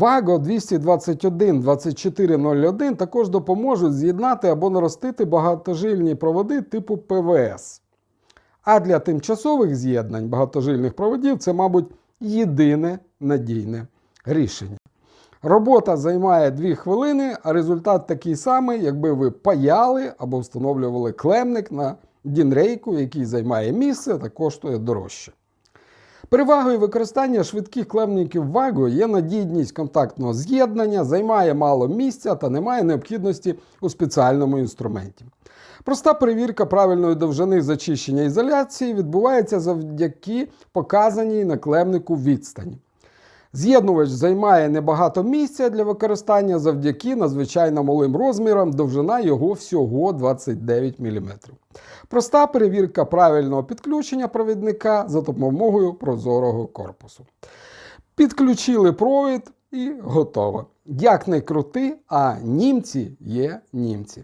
Vago 221 2401 також допоможуть з'єднати або наростити багатожильні проводи типу ПВС. А для тимчасових з'єднань багатожильних проводів це, мабуть, єдине надійне рішення. Робота займає 2 хвилини, а результат такий самий, якби ви паяли або встановлювали клемник на дінрейку, який займає місце та коштує дорожче. Перевагою використання швидких клемників вагу є надійність контактного з'єднання, займає мало місця та немає необхідності у спеціальному інструменті. Проста перевірка правильної довжини зачищення ізоляції відбувається завдяки показаній на клемнику відстані. З'єднувач займає небагато місця для використання завдяки надзвичайно малим розмірам, довжина його всього 29 мм. Проста перевірка правильного підключення провідника за допомогою прозорого корпусу. Підключили провід і готово. Як не крути, а німці є німці.